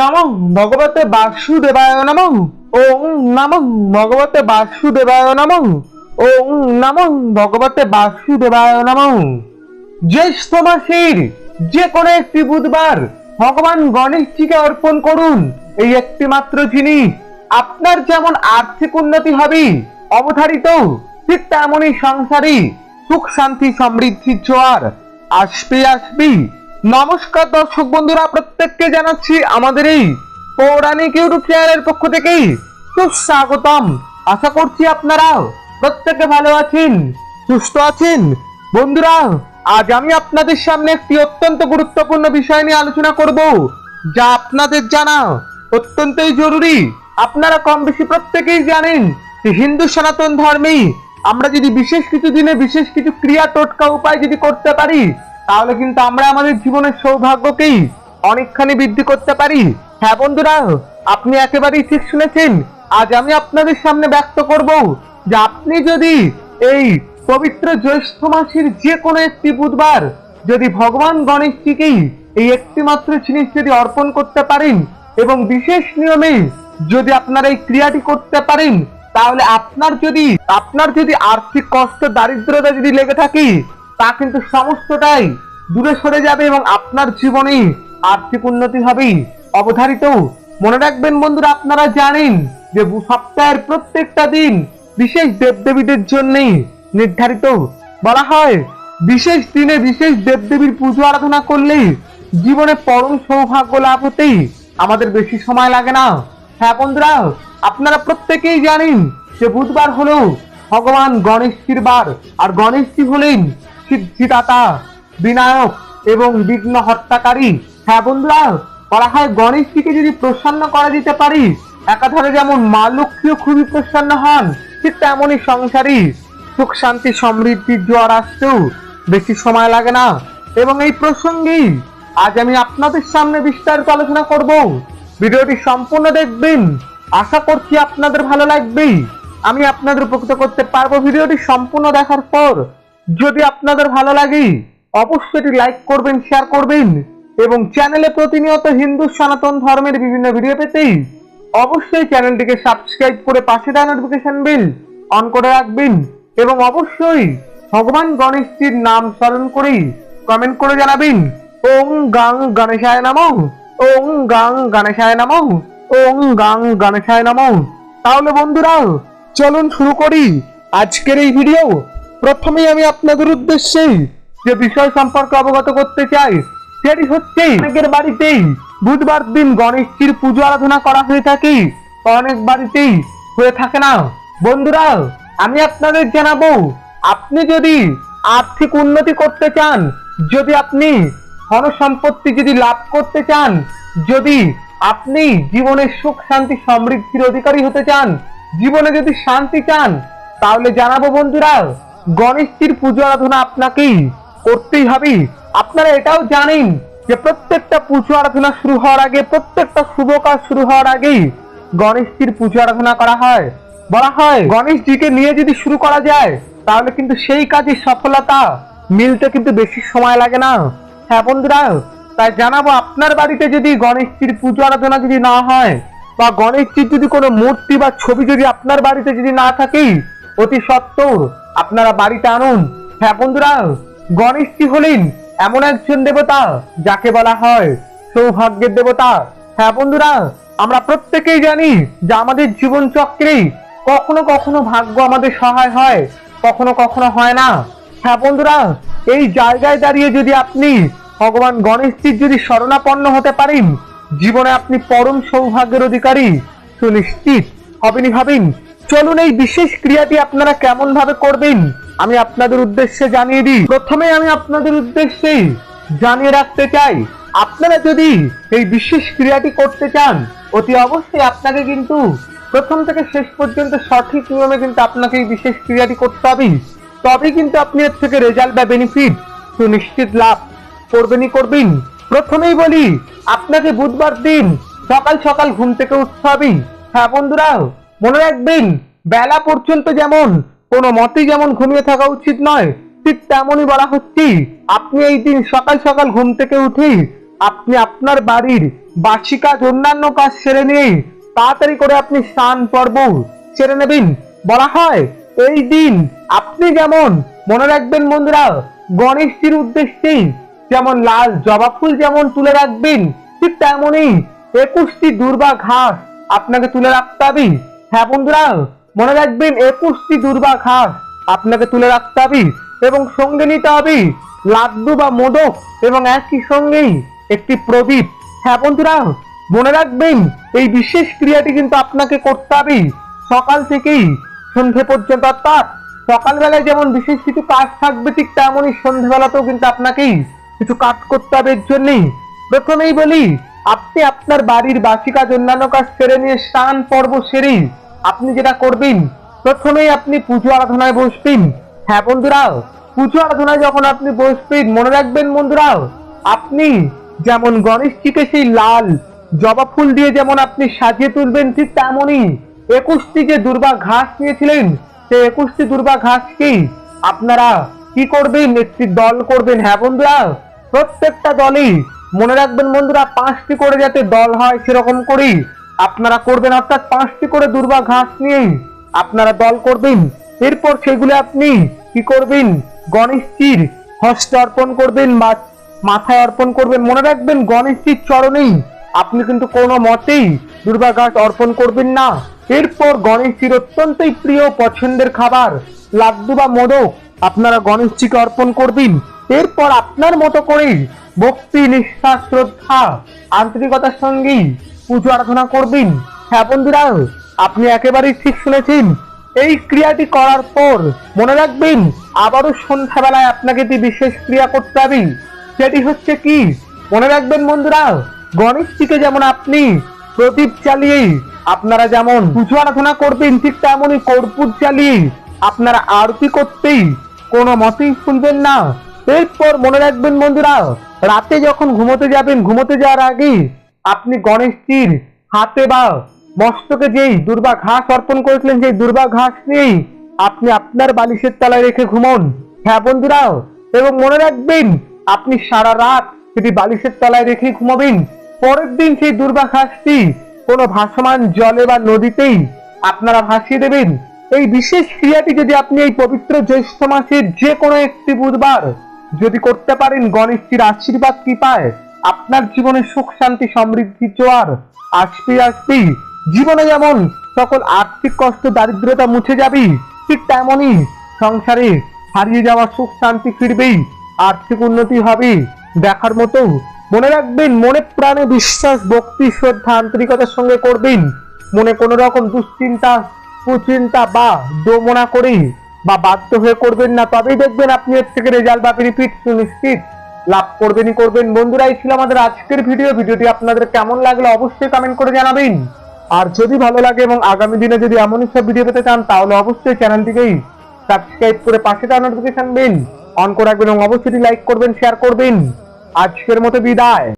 নম ভগবতে বাসুদেবায় নম। ওং নম ভগবতে বাসুদেবায় নম। ওং নম ভগবতে বাসুদেবায় নম। জ্যৈষ্ঠ মাসের যে কোনো একটি বুধবার ভগবান গণেশজিকে অর্পণ করুন। এই একটি মাত্র জিনিস। আপনার যেমন আর্থিক উন্নতি হবে, অবধারিত, ঠিক তেমনই সংসারে সুখ, শান্তি, সমৃদ্ধির জোয়ার আসবে আসবে। নমস্কার দর্শক বন্ধুরা, প্রত্যেককে জানাচ্ছি আমাদের এই পৌরাণিক ইউটিউব চ্যানেলের পক্ষ থেকে সুস্বাগতম। আশা করছি আপনারা প্রত্যেকে ভালো আছেন, সুস্থ আছেন। বন্ধুরা, আজ আমি আপনাদের সামনে একটি অত্যন্ত গুরুত্বপূর্ণ বিষয় নিয়ে আলোচনা করব, যা আপনাদের জানা অত্যন্তই জরুরি। আপনারা কম বেশি প্রত্যেকেই জানেন যে হিন্দু সনাতন ধর্মে আমরা যদি বিশেষ কিছু দিনে বিশেষ কিছু ক্রিয়া টোটকা উপায় যদি করতে পারি তাহলে কিন্তু আমরা আমাদের জীবনের সৌভাগ্যকেই অনেকখানি বৃদ্ধি করতে পারি। হ্যাঁ বন্ধুরা, আপনি একেবারেই ঠিক শুনেছেন। আজ আমি আপনাদের সামনে ব্যক্ত করব যে আপনি যদি এই পবিত্র জ্যৈষ্ঠ মাসের যে কোনো একটি বুধবার যদি ভগবান গণেশজিকেই এই একটি মাত্র জিনিস যদি অর্পণ করতে পারেন এবং বিশেষ নিয়মে যদি আপনারা এই ক্রিয়াটি করতে পারেন, তাহলে আপনার যদি আপনার যদি আর্থিক কষ্ট, দারিদ্রতা যদি লেগে থাকে তা কিন্তু সমস্তটাই দূরে সরে যাবে এবং আপনার জীবনে আর্থিক উন্নতি হবে অবধারিত। মনে রাখবেন বন্ধুরা, আপনারা জানেন যে সপ্তাহের প্রত্যেকটা দিন বিশেষ দেবদেবীদের জন্যই নির্ধারিত বলা হয়, বিশেষ দিনে বিশেষ দেবদেবীর পুজো আরাধনা করলেই জীবনে পরম সৌভাগ্য লাভ হতেই আমাদের বেশি সময় লাগে না। হ্যাঁ বন্ধুরা, আপনারা প্রত্যেকেই জানেন যে বুধবার হলো ভগবান গণেশজির বার, আর গণেশজি হলেন সিদ্ধিদাতা, বিনায়ক এবং বিঘ্ন হত্যাকারী। হ্যাঁ বন্ধুরা, বলা হয় গণেশজিকে যদি প্রসন্ন করা যেতে পারি, একাধারে যেমন মা লক্ষ্মীও খুবই প্রসন্ন হন, ঠিক তেমনই সংসারী। সুখ, শান্তি, সমৃদ্ধির জোয়ার আসতেও বেশি সময় লাগে না। এবং এই প্রসঙ্গেই আজ আমি আপনাদের সামনে বিস্তারিত আলোচনা করব। ভিডিওটি সম্পূর্ণ দেখবেন। আশা করছি আপনাদের ভালো লাগবেই। আমি আপনাদের উপকৃত করতে পারব। ভিডিওটি সম্পূর্ণ দেখার পর যদি আপনাদের ভালো লাগে, অবশ্যই এটি লাইক করবেন শেয়ার করবেন এবং চ্যানেলে প্রতিনিয়ত হিন্দু সনাতন ধর্মের বিভিন্ন ভিডিও পেতেই অবশ্যই চ্যানেলটিকে সাবস্ক্রাইব করে পাশে দেওয়া নোটিফিকেশন বিল অন করে রাখবেন এবং অবশ্যই ভগবান গণেশজির নাম স্মরণ করেই কমেন্ট করে জানাবেন ওং গাং গণেশায় নমঃ ওং গাং গণেশায় নমঃ ওং গাং গণেশায় নমঃ। তাহলে বন্ধুরা, চলুন শুরু করি আজকের এই ভিডিও প্রথমেই আমি আপনাদের উদ্দেশ্যে যে বিষয় সম্পর্কে অবগত করতে চাই, সেটি হচ্ছে অনেকের বাড়িতেই বুধবার দিন গণেশজির পুজো আরাধনা করা হয়ে থাকে। অনেক বাড়িতেই হয়ে থাকে না। বন্ধুরা, আমি আপনাদের জানাব, আপনি যদি আর্থিক উন্নতি করতে চান, যদি আপনি ধন সম্পত্তি যদি লাভ করতে চান, যদি আপনি জীবনের সুখ, শান্তি, সমৃদ্ধির অধিকারী হতে চান, জীবনে যদি শান্তি চান, তাহলে জানাব বন্ধুরা গণেশজির পুজো আরাধনা আপনাকেই করতেই হবে। আপনারা এটাও জানেন যে প্রত্যেকটা পুজো আরাধনা শুরু হওয়ার আগে, প্রত্যেকটা শুভ কাজ শুরু হওয়ার আগেই গণেশজির পুজো আরাধনা করা হয়। বলা হয়, গণেশজিকে নিয়ে যদি শুরু করা যায়, তাহলে কিন্তু সেই কাজের সফলতা মিলতে কিন্তু বেশি সময় লাগে না। হ্যাঁ বন্ধুরা, তাই জানাব আপনার বাড়িতে যদি গণেশজির পুজো আরাধনা যদি না হয়, বা গণেশজির যদি কোনো মূর্তি বা ছবি যদি আপনার বাড়িতে যদি না থাকে অতি সত্বর আপনারা বাড়িতে আনুন। হ্যাঁ বন্ধুরা, গণেশজি হলেন এমন একজন দেবতা যাকে বলা হয় সৌভাগ্যের দেবতা। হ্যাঁ বন্ধুরা, আমরা প্রত্যেকেই জানি যে আমাদের জীবন চক্রে কখনো কখনো ভাগ্য আমাদের সহায় হয়, কখনো কখনো হয় না। হ্যাঁ বন্ধুরা, এই জায়গায় দাঁড়িয়ে যদি আপনি ভগবান গণেশজির যদি শরণাপন্ন হতে পারেন, জীবনে আপনি পরম সৌভাগ্যের অধিকারী। সুনিশ্চিত হবেনি হবেন চলুন এই বিশেষ ক্রিয়াটি আপনারা কেমন ভাবে করবেন? আমি আপনাদের উদ্দেশ্যে জানিয়ে দিই। প্রথমে আমি আপনাদের উদ্দেশ্যে জানিয়ে রাখতে চাই, আপনারা যদি এই বিশেষ ক্রিয়াটি করতে চান, অতি অবশ্যই আপনাকে কিন্তু প্রথম থেকে শেষ পর্যন্ত সঠিক নিয়মে কিন্তু আপনাকে এই বিশেষ ক্রিয়াটি করতে হবে। তবেই কিন্তু আপনি এর থেকে রেজাল্ট বা বেনিফিট সুনিশ্চিত লাভ করবেনই করবেন। প্রথমেই বলি, আপনাকে বুধবার দিন সকাল সকাল ঘুম থেকে উঠতে হবে। হ্যাঁ বন্ধুরা মনে রাখবেন, বেলা পর্যন্ত যেমন, কোনো মতেই যেমন ঘুমিয়ে থাকা উচিত নয়, ঠিক তেমনই বলা হচ্ছে, আপনি এই দিন সকাল সকাল ঘুম থেকে উঠেই আপনি আপনার বাড়ির বার্ষিক কাজ, অন্যান্য কাজ সেরে নিয়ে তাড়াতাড়ি করে আপনি স্নান, পর্ব সেরে নেবেন। বলা হয়, এই দিন আপনি যেমন, মনে রাখবেন বন্ধুরা, গণেশজির উদ্দেশ্যেই যেমন লাল জবা ফুল যেমন তুলে রাখবেন, ঠিক তেমনই একুশটি দুর্বা ঘাস আপনাকে তুলে রাখতে হবে। হ্যাঁ বন্ধুরা, মনে রাখবেন একুশটি দুর্বা ঘাস আপনাকে তুলে রাখতে হবে এবং সঙ্গে নিতে হবে লাড্ডু বা মোদক এবং একই সঙ্গেই একটি প্রদীপ। হ্যাঁ বন্ধুরা, মনে রাখবেন এই বিশেষ ক্রিয়াটি কিন্তু আপনাকে করতে হবে সকাল থেকেই সন্ধে পর্যন্ত, অর্থাৎ সকালবেলায় যেমন বিশেষ কিছু কাজ থাকবে ঠিক তেমনই সন্ধ্যেবেলাতেও কিন্তু আপনাকেই কিছু কাজ করতে হবে। এর জন্যই প্রথমেই বলি, আপনি আপনার বাড়ির বাসি কাজ অন্যান্য কাজ সেরে নিয়ে স্নান, পর্ব সেরেই আপনি যেটা করবেন, প্রথমেই আপনি পুজো আরাধনায় বসবেন। হ্যাঁ বন্ধুরা, পুজো আরাধনায় যখন আপনি বসবেন, মনে রাখবেন বন্ধুরা, আপনি যেমন গণেশজিকে সেই লাল জবা ফুল দিয়ে যেমন আপনি সাজিয়ে তুলবেন, ঠিক তেমনই একুশটি যে দুর্বা ঘাস নিয়েছিলেন, সেই একুশটি দুর্বা ঘাসকেই আপনারা কি করবেন, একটি দল করবেন। হ্যাঁ বন্ধুরা, প্রত্যেকটা দলই মনে রাখবেন বন্ধুরা, পাঁচটি করে যাতে দল হয় সেরকম করেই আপনারা করবেন অর্থাৎ পাঁচটি করে দুর্বা ঘাস নিয়েই আপনারা দল করবেন, এরপর সেগুলো আপনি কি করবেন? গণেশজির হস্তে অর্পণ করবেন বা মাথায় অর্পণ করবেন। মনে রাখবেন, গণেশজির চরণেই আপনি কিন্তু কোনো মতেই দুর্বা ঘাস অর্পণ করবেন না। এরপর গণেশজির অত্যন্তই প্রিয় পছন্দের খাবার, লাড্ডু বা মোদক আপনারা গণেশজিকে অর্পণ করবেন। এরপর আপনার মতো করে ভক্তি, নিষ্ঠা, শ্রদ্ধা, আন্তরিকতার সঙ্গেই পুজো আরাধনা করবেন। হ্যাঁ বন্ধুরা, আপনি একেবারেই ঠিক শুনেছেন। এই ক্রিয়াটি করার পর মনে রাখবেন, আবারও সন্ধ্যাবেলায় আপনাকে একটি বিশেষ ক্রিয়া করতে হবে। সেটি হচ্ছে কি? মনে রাখবেন বন্ধুরা, গণেশজিকে যেমন আপনি প্রদীপ চালিয়ে আপনারা যেমন পুজো আরাধনা করবেন, ঠিক তেমনই কর্পূর চালিয়ে আপনারা আরতি করতেই কোনো মতেই শুনবেন না। এরপর মনে রাখবেন বন্ধুরা, রাতে যখন ঘুমোতে যাবেন, ঘুমোতে যাওয়ার আগে আপনি গণেশজির হাতে বা মস্তকে যেই দুর্বা ঘাস অর্পণ করেছিলেন সেই দুর্বা ঘাস নিয়েই আপনি আপনার বালিশের তলায় রেখে ঘুমন। হ্যাঁ বন্ধুরা, এবং মনে রাখবেন, আপনি সারা রাত সেটি বালিশের তলায় রেখে ঘুমাবেন, পরের দিন সেই দুর্বা ঘাসটি কোনো ভাসমান জলে বা নদীতেই আপনারা ভাসিয়ে দেবেন। এই বিশেষ ক্রিয়াটি যদি আপনি এই পবিত্র জ্যৈষ্ঠ মাসের যে কোনো একটি বুধবার যদি করতে পারেন, গণেশজির আশীর্বাদ কৃপায় আপনার জীবনে সুখ, শান্তি, সমৃদ্ধি, জোয়ার। আসবে আসবে জীবনে যেমন সকল আর্থিক কষ্ট, দারিদ্রতা মুছে যাবে, ঠিক তেমনই সংসারে হারিয়ে যাওয়া সুখ, শান্তি ফিরবেই, আর্থিক উন্নতি হবে দেখার মতো। মনে রাখবেন, মনে প্রাণে বিশ্বাস, ভক্তি, শ্রদ্ধা, আন্তরিকতার সঙ্গে করবেন। মনে কোনো রকম দুশ্চিন্তা, কুচিন্তা বা দোমনা করে বা বাধ্য হয়ে করবেন না। তবেই দেখবেন আপনি এর থেকে রেজাল্ট বা বেনিফিট সুনিশ্চিত। লাভ করবেনই করবেন। বন্ধুরা, এই ছিল আমাদের আজকের ভিডিও। ভিডিওটি আপনাদের কেমন লাগল অবশ্যই কমেন্ট করে জানাবেন। আর যদি ভালো লাগে এবং আগামী দিনে যদি এমনই সব ভিডিও পেতে চান, তাহলে অবশ্যই চ্যানেলটিকেই সাবস্ক্রাইব করে পাশে তার নোটিফিকেশন বেল অন করে রাখবেন এবং অবশ্যই লাইক করবেন শেয়ার করবেন। আজকের মতো বিদায়।